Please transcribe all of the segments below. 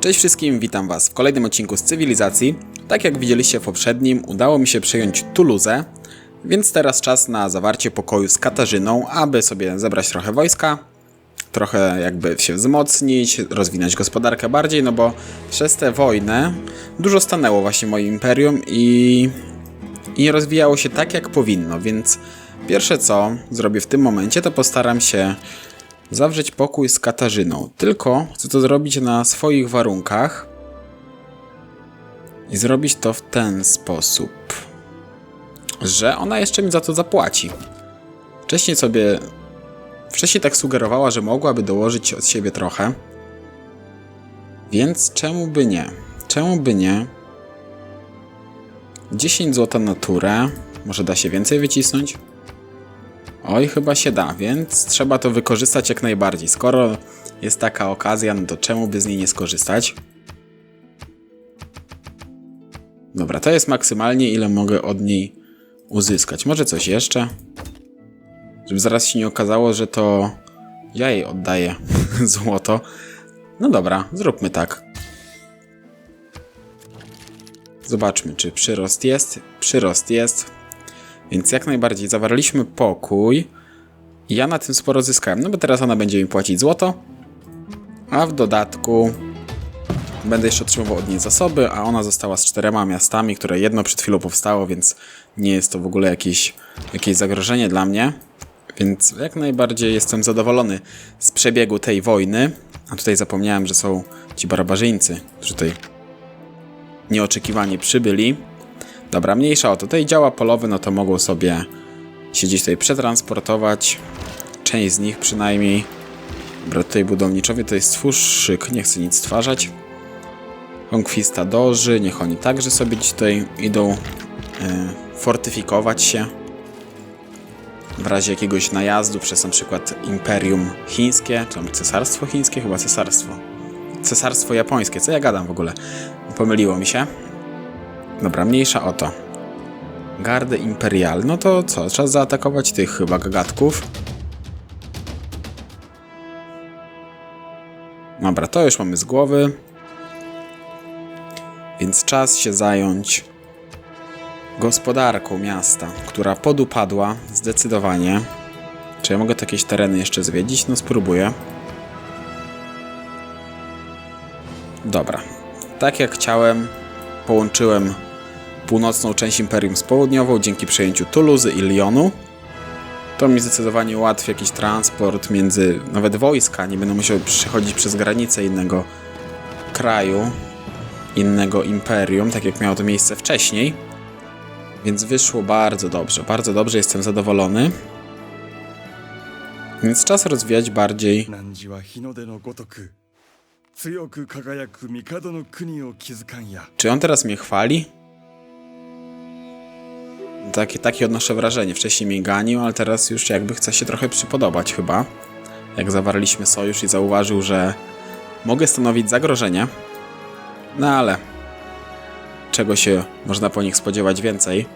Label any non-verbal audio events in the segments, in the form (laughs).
Cześć wszystkim, witam Was w kolejnym odcinku z Cywilizacji. Tak jak widzieliście w poprzednim, udało mi się przejąć Toulouse, więc teraz czas na zawarcie pokoju z Katarzyną, aby sobie zebrać trochę wojska, trochę jakby się wzmocnić, rozwinąć gospodarkę bardziej, no bo przez tę wojnę dużo stanęło właśnie moim imperium i, i nie rozwijało się tak jak powinno, więc pierwsze co zrobię w tym momencie, to postaram się zawrzeć pokój z Katarzyną. Tylko chcę to zrobić na swoich warunkach i zrobić to w ten sposób, że ona jeszcze mi za to zapłaci. Wcześniej sobie. Wcześniej tak sugerowała, że mogłaby dołożyć od siebie trochę. Więc czemu by nie? Czemu by nie? 10 złota na turę. Może da się więcej wycisnąć? Oj, chyba się da, więc trzeba to wykorzystać jak najbardziej. Skoro jest taka okazja, no to czemu by z niej nie skorzystać? Dobra, to jest maksymalnie ile mogę od niej uzyskać. Może coś jeszcze? Żeby zaraz się nie okazało, że to ja jej oddaję (laughs) złoto. No dobra, zróbmy tak. Zobaczmy, czy przyrost jest. Przyrost jest. Więc jak najbardziej zawarliśmy pokój. Ja na tym sporo zyskałem. No bo teraz ona będzie mi płacić złoto. A w dodatku będę jeszcze otrzymywał od niej zasoby, a ona została z czterema miastami, które jedno przed chwilą powstało, więc nie jest to w ogóle jakieś, jakieś zagrożenie dla mnie. Więc jak najbardziej jestem zadowolony z przebiegu tej wojny. A tutaj zapomniałem, że są ci barbarzyńcy, którzy tutaj nieoczekiwanie przybyli. Dobra, mniejsza o to. Tutaj działa polowy, no to mogą sobie się gdzieś tutaj przetransportować. Część z nich przynajmniej. Dobra, tutaj budowniczowie to jest twórzyk, nie chcę nic stwarzać. Konkwistadorzy, niech oni także sobie gdzieś tutaj idą e, fortyfikować się. W razie jakiegoś najazdu przez na przykład Imperium Chińskie, czy tam Cesarstwo Chińskie? Chyba Cesarstwo. Cesarstwo Japońskie, co ja gadam w ogóle? Pomyliło mi się. Dobra, mniejsza o to. Gardę Imperial. No to co? Trzeba zaatakować tych chyba gagatków. Dobra, to już mamy z głowy. Więc czas się zająć gospodarką miasta, która podupadła zdecydowanie. Czy ja mogę tu jakieś tereny jeszcze zwiedzić? No spróbuję. Dobra. Tak jak chciałem, połączyłem północną część Imperium z południową dzięki przejęciu Tuluzy i Lyonu. To mi zdecydowanie ułatwi jakiś transport między nawet wojska, nie będą musiały przechodzić przez granice innego kraju, innego imperium, tak jak miało to miejsce wcześniej. Więc wyszło bardzo dobrze, bardzo dobrze, jestem zadowolony. Więc czas rozwijać bardziej czy on teraz mnie chwali? Takie, takie odnoszę wrażenie. Wcześniej mnie ganił, ale teraz już jakby chce się trochę przypodobać chyba. Jak zawarliśmy sojusz i zauważył, że mogę stanowić zagrożenie. No ale czego się można po nich spodziewać więcej?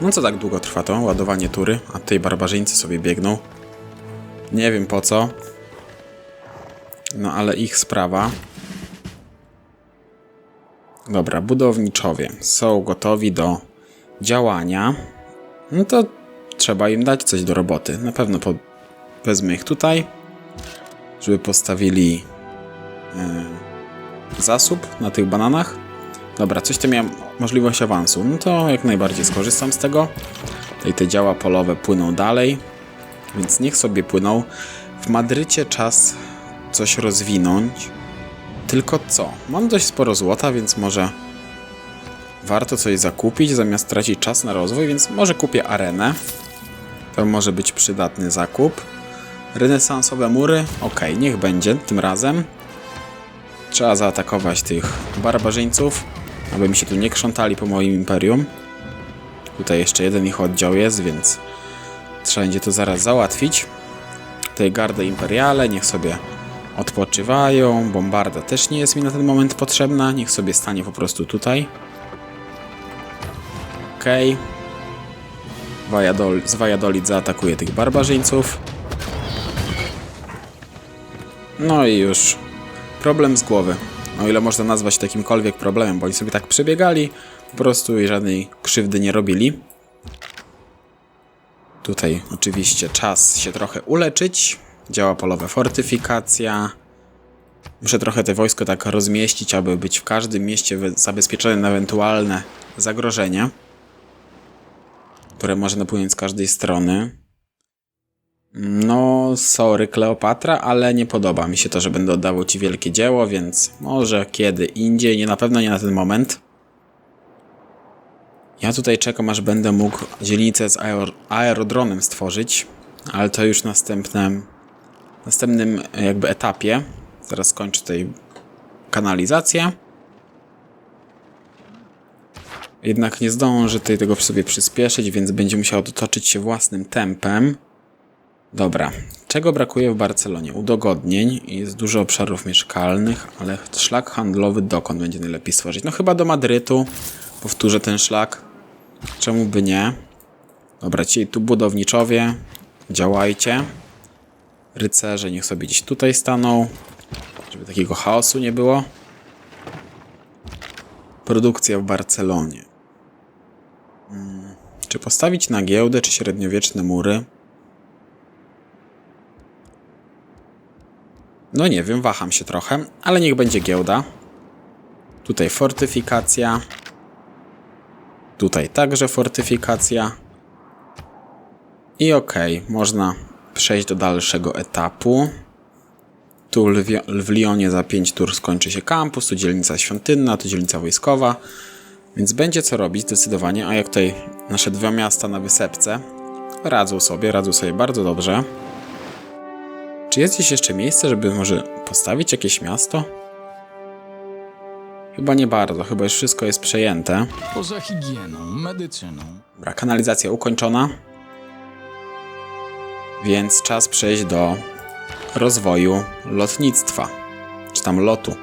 No co tak długo trwa to ładowanie tury, a tutaj barbarzyńcy sobie biegną. Nie wiem po co. No ale ich sprawa. Dobra, budowniczowie są gotowi do działania. No to trzeba im dać coś do roboty. Na pewno po... wezmę ich tutaj, żeby postawili e, zasób na tych bananach. Dobra, coś tu miałem możliwość awansu. No to jak najbardziej skorzystam z tego. Tutaj te działa polowe płyną dalej, więc niech sobie płyną. W Madrycie czas coś rozwinąć. Tylko co? Mam dość sporo złota, więc może warto coś zakupić, zamiast tracić czas na rozwój, więc może kupię arenę. To może być przydatny zakup. Renesansowe mury? Ok, niech będzie tym razem. Trzeba zaatakować tych barbarzyńców, aby mi się tu nie krzątali po moim imperium. Tutaj jeszcze jeden ich oddział jest, więc trzeba będzie to zaraz załatwić. Tutaj gardę imperiale, niech sobie odpoczywają. Bombarda też nie jest mi na ten moment potrzebna. Niech sobie stanie po prostu tutaj. Okej. Okay. Z Valladolid zaatakuje tych barbarzyńców. No i już problem z głowy. O ile można nazwać to jakimkolwiek problemem, bo oni sobie tak przebiegali, po prostu i żadnej krzywdy nie robili. Tutaj oczywiście czas się trochę uleczyć. Działa polowa fortyfikacja. Muszę trochę te wojsko tak rozmieścić, aby być w każdym mieście zabezpieczone na ewentualne zagrożenie, które może napłynąć z każdej strony. No, sorry Kleopatra, ale nie podoba mi się to, że będę oddawał ci wielkie dzieło, więc może kiedy indziej, nie na pewno nie na ten moment. Ja tutaj czekam, aż będę mógł dzielnicę z aer aerodromem stworzyć, ale to już następnym, następnym jakby etapie. Zaraz skończę tutaj kanalizację. Jednak nie zdążę tutaj tego sobie przyspieszyć, więc będzie musiał dotoczyć się własnym tempem. Dobra, czego brakuje w Barcelonie? Udogodnień, jest dużo obszarów mieszkalnych, ale szlak handlowy dokąd będzie najlepiej stworzyć? No chyba do Madrytu. Powtórzę ten szlak. Czemu by nie? Dobra, ci tu budowniczowie, działajcie. Rycerze niech sobie gdzieś tutaj staną, żeby takiego chaosu nie było. Produkcja w Barcelonie. Hmm, czy postawić na giełdę, czy średniowieczne mury? No nie wiem, waham się trochę, ale niech będzie giełda. Tutaj fortyfikacja. Tutaj także fortyfikacja. I okej, można przejść do dalszego etapu. Tu w Lyonie za 5 tur skończy się kampus, tu dzielnica świątynna, tu dzielnica wojskowa. Więc będzie co robić zdecydowanie, a jak tutaj nasze dwa miasta na wysepce radzą sobie, radzą sobie bardzo dobrze. Czy jest gdzieś jeszcze miejsce, żeby może postawić jakieś miasto? Chyba nie bardzo, chyba już wszystko jest przejęte. Poza higieną, medycyną. Dobra, kanalizacja ukończona. Więc czas przejść do rozwoju lotnictwa. Czy tam lotu.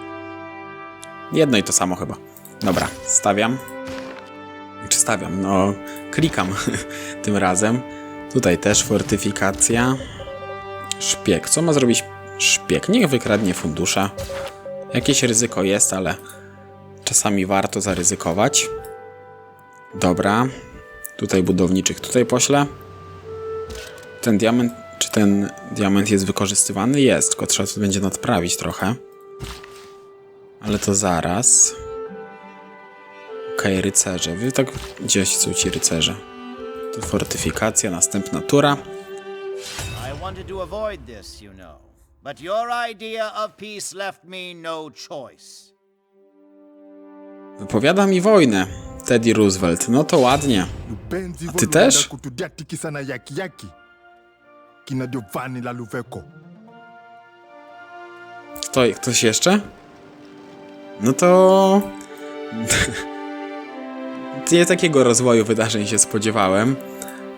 Jedno i to samo chyba. Dobra, stawiam. Czy stawiam? No, klikam (laughs) tym razem. Tutaj też fortyfikacja. Szpieg. Co ma zrobić szpieg? Niech wykradnie fundusze. Jakieś ryzyko jest, ale czasami warto zaryzykować. Dobra. Tutaj budowniczych tutaj poślę. Ten diament, czy ten diament jest wykorzystywany? Jest, tylko trzeba to będzie nadprawić trochę. Ale to zaraz. Okej, rycerze. Wy tak... Gdzie są ci rycerze? Tu fortyfikacja, następna tura. I wanted to avoid this, you know. But your idea of peace left me no choice. Wypowiada mi wojnę. Teddy Roosevelt. No to ładnie. lupenzi ty też? Yaki kinadiovani la Kto, ktoś jeszcze? No to... (laughs) Nie takiego rozwoju wydarzeń się spodziewałem.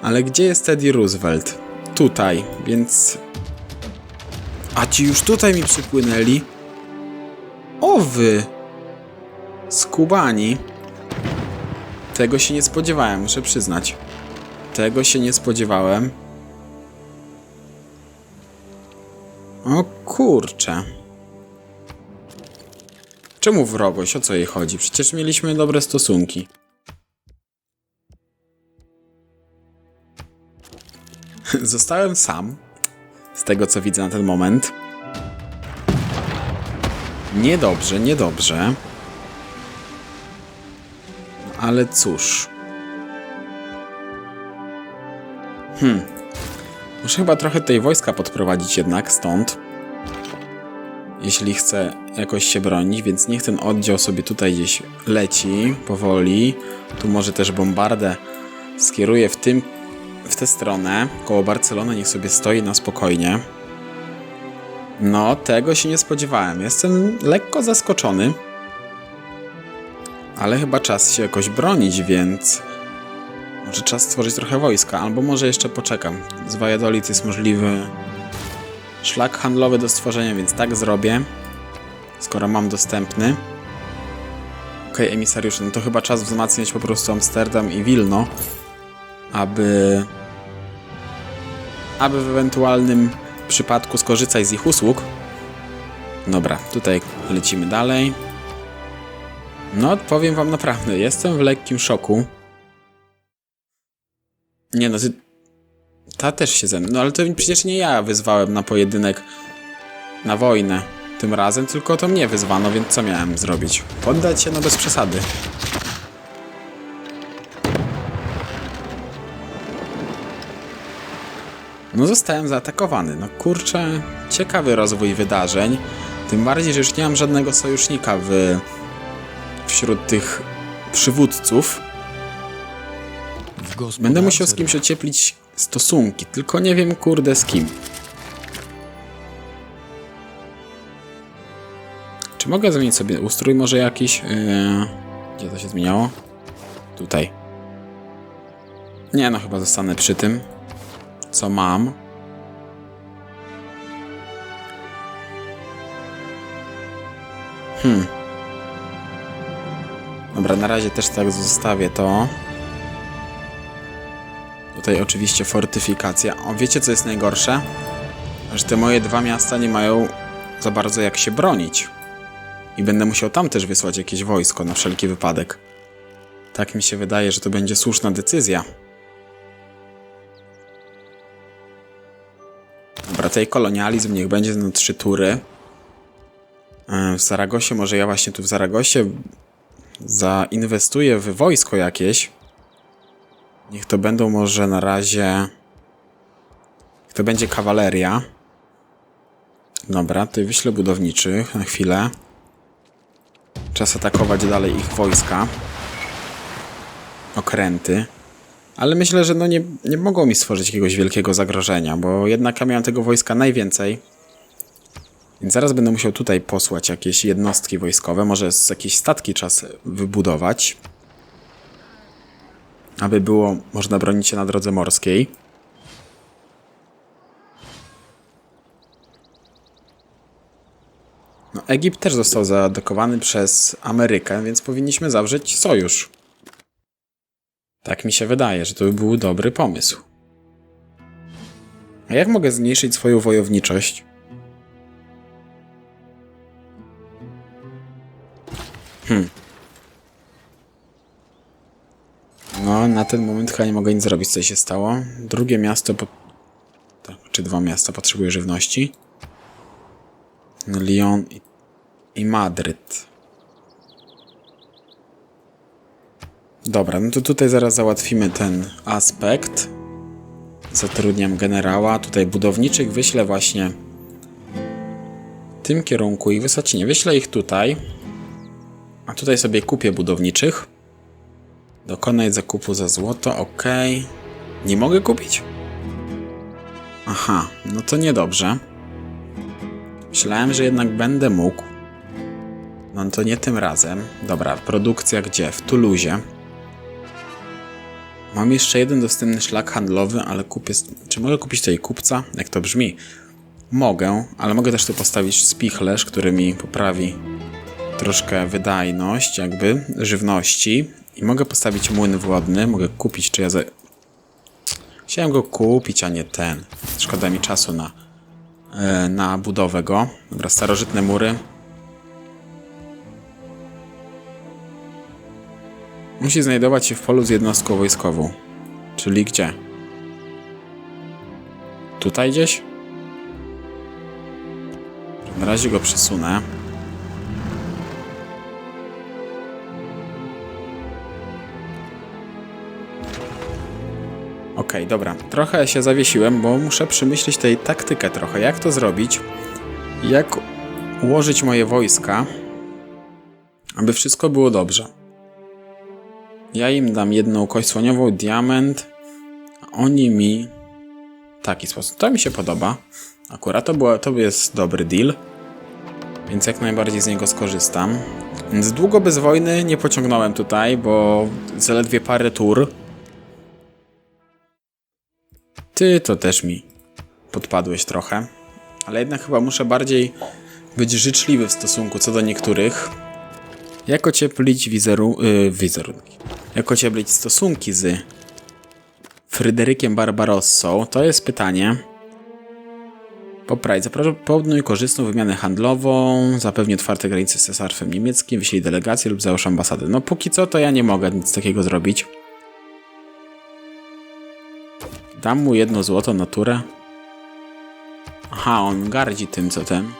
Ale gdzie jest Teddy Roosevelt? Tutaj, więc... A ci już tutaj mi przypłynęli? O wy! Skubani. Tego się nie spodziewałem, muszę przyznać. Tego się nie spodziewałem. O kurcze. Czemu wrogość? O co jej chodzi? Przecież mieliśmy dobre stosunki. (laughs) Zostałem sam. Z tego co widzę na ten moment. Niedobrze, niedobrze. Ale cóż. Hmm. Muszę chyba trochę tej wojska podprowadzić jednak stąd. Jeśli chcę jakoś się bronić, więc niech ten oddział sobie tutaj gdzieś leci powoli. Tu może też bombardę skieruję w tym w tę stronę. Koło Barcelony niech sobie stoi na spokojnie. No, tego się nie spodziewałem. Jestem lekko zaskoczony. Ale chyba czas się jakoś bronić, więc może czas stworzyć trochę wojska, albo może jeszcze poczekam. Z Valladolid jest możliwy szlak handlowy do stworzenia, więc tak zrobię. Skoro mam dostępny. Okej, emisariusze, no to chyba czas wzmacniać po prostu Amsterdam i Wilno, aby aby w ewentualnym przypadku skorzystać z ich usług. Dobra, tutaj lecimy dalej. No, powiem wam naprawdę, jestem w lekkim szoku. Nie no, ty... Ta też się ze mną... No ale to przecież nie ja wyzwałem na pojedynek, na wojnę tym razem, tylko to mnie wyzwano, więc co miałem zrobić? Poddać się? No bez przesady. No zostałem zaatakowany. No kurczę, ciekawy rozwój wydarzeń. Tym bardziej, że już nie mam żadnego sojusznika w, wśród tych przywódców. Będę musiał z kimś ocieplić stosunki, tylko nie wiem kurde z kim. Czy mogę zmienić sobie ustrój może jakiś? Yy, gdzie to się zmieniało? Tutaj. Nie no, chyba zostanę przy tym, co mam. Hmm. Dobra, na razie też tak zostawię to. Tutaj oczywiście fortyfikacja. O, wiecie co jest najgorsze? Że te moje dwa miasta nie mają za bardzo jak się bronić. I będę musiał tam też wysłać jakieś wojsko na wszelki wypadek. Tak mi się wydaje, że to będzie słuszna decyzja. Dobra, tutaj kolonializm niech będzie na trzy tury. E, W Zaragosie, może ja właśnie tu w Zaragosie zainwestuję w wojsko jakieś. Niech to będą może na razie. To będzie kawaleria. Dobra, tutaj wyślę budowniczych na chwilę. Czas atakować dalej ich wojska. Okręty. Ale myślę, że no nie, nie mogą mi stworzyć jakiegoś wielkiego zagrożenia, bo jednak ja miałem tego wojska najwięcej. Więc zaraz będę musiał tutaj posłać jakieś jednostki wojskowe, może z jakieś statki czas wybudować aby było można bronić się na drodze morskiej. No, Egipt też został zaatakowany przez Amerykę, więc powinniśmy zawrzeć sojusz. Tak mi się wydaje, że to by był dobry pomysł. A jak mogę zmniejszyć swoją wojowniczość? No, na ten moment chyba nie mogę nic zrobić, co się stało. Drugie miasto, po... tak, czy dwa miasta potrzebuje żywności. Lyon i, i Madryt. Dobra, no to tutaj zaraz załatwimy ten aspekt. Zatrudniam generała. Tutaj budowniczych wyślę właśnie w tym kierunku i wysocie nie wyślę ich tutaj. A tutaj sobie kupię budowniczych. Dokonaj zakupu za złoto, ok. Nie mogę kupić? Aha, no to niedobrze. Myślałem, że jednak będę mógł. No to nie tym razem. Dobra, produkcja gdzie? W Tuluzie. Mam jeszcze jeden dostępny szlak handlowy, ale kupię... Czy mogę kupić tutaj kupca? Jak to brzmi? Mogę, ale mogę też tu postawić spichlerz, który mi poprawi troszkę wydajność jakby żywności i mogę postawić młyn wodny, mogę kupić, czy ja za... Chciałem go kupić, a nie ten. Szkoda mi czasu na, e, na budowę go. Dobra, starożytne mury. Musi znajdować się w polu z jednostką wojskową. Czyli gdzie? Tutaj gdzieś? Na razie go przesunę. Okej, dobra. Trochę się zawiesiłem, bo muszę przemyśleć tej taktykę trochę. Jak to zrobić? Jak ułożyć moje wojska, aby wszystko było dobrze. Ja im dam jedną kość słoniową, diament, a oni mi taki sposób. To mi się podoba. Akurat to, było, to jest dobry deal, więc jak najbardziej z niego skorzystam. Więc długo bez wojny nie pociągnąłem tutaj, bo zaledwie parę tur. Ty to też mi podpadłeś trochę, ale jednak chyba muszę bardziej być życzliwy w stosunku co do niektórych. Jak ocieplić wizeru... Yy, wizerunki? Jak ocieplić stosunki z Fryderykiem Barbarossą? To jest pytanie. Popraj, zaproponuj korzystną wymianę handlową, zapewni otwarte granice z cesarstwem niemieckim, wyślij delegację lub załóż ambasadę. No póki co to ja nie mogę nic takiego zrobić. Dam mu jedno złoto naturę. Aha, on gardzi tym, co ten.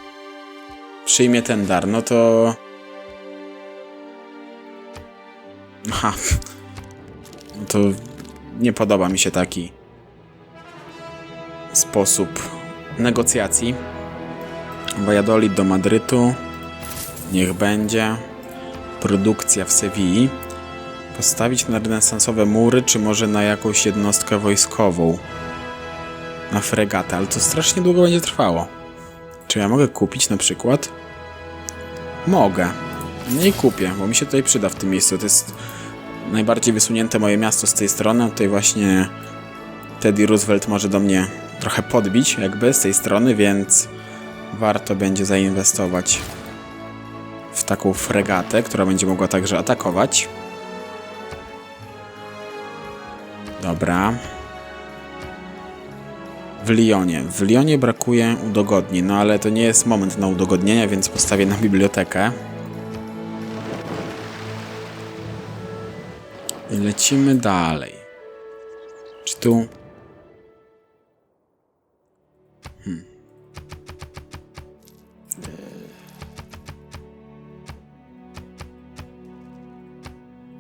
Przyjmie ten dar, no to... Aha. (laughs) To nie podoba mi się taki sposób negocjacji. Valladolid do Madrytu. Niech będzie. Produkcja w Sewilli. Postawić na renesansowe mury, czy może na jakąś jednostkę wojskową? Na fregatę, ale to strasznie długo będzie trwało. Czy ja mogę kupić na przykład? Mogę. Nie kupię, bo mi się tutaj przyda w tym miejscu. To jest najbardziej wysunięte moje miasto z tej strony. Tutaj właśnie Teddy Roosevelt może do mnie trochę podbić, jakby z tej strony, więc warto będzie zainwestować w taką fregatę, która będzie mogła także atakować. Dobra. W Lyonie. W Lyonie brakuje udogodnień, no ale to nie jest moment na udogodnienia, więc postawię na bibliotekę. I lecimy dalej. Czy tu...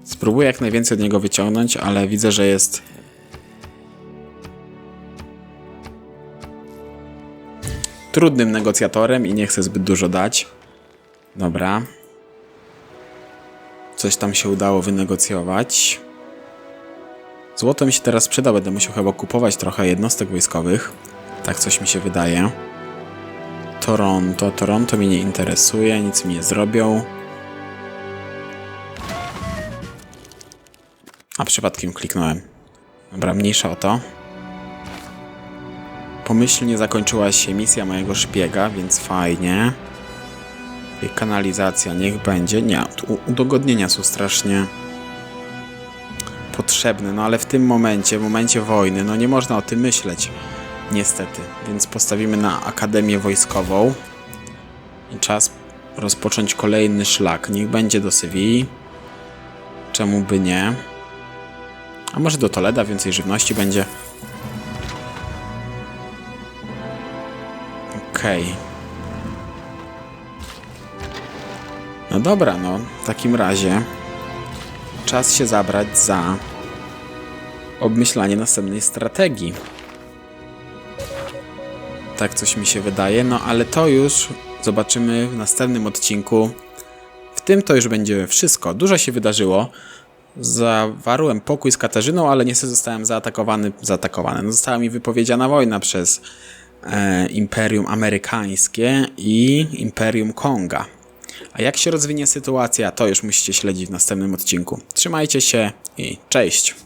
Spróbuję jak najwięcej od niego wyciągnąć, ale widzę, że jest. Trudnym negocjatorem i nie chcę zbyt dużo dać. Dobra. Coś tam się udało wynegocjować. Złoto mi się teraz przyda, będę musiał chyba kupować trochę jednostek wojskowych. Tak coś mi się wydaje. Toronto. Toronto mnie nie interesuje, nic mi nie zrobią. A przypadkiem kliknąłem. Dobra, mniejsza o to. Pomyślnie zakończyła się misja mojego szpiega, więc fajnie. I kanalizacja niech będzie. Nie, udogodnienia są strasznie potrzebne, no ale w tym momencie, w momencie wojny, no nie można o tym myśleć. Niestety. Więc postawimy na Akademię Wojskową. I czas rozpocząć kolejny szlak. Niech będzie do Sewilli. Czemu by nie? A może do Toleda więcej żywności będzie? Okej. Okay. No dobra, no w takim razie czas się zabrać za obmyślanie następnej strategii. Tak coś mi się wydaje, no ale to już zobaczymy w następnym odcinku. W tym to już będzie wszystko. Dużo się wydarzyło zawarłem pokój z Katarzyną, ale niestety zostałem zaatakowany, zaatakowany. No, została mi wypowiedziana wojna przez Imperium Amerykańskie i Imperium Konga. A jak się rozwinie sytuacja, to już musicie śledzić w następnym odcinku. Trzymajcie się i cześć!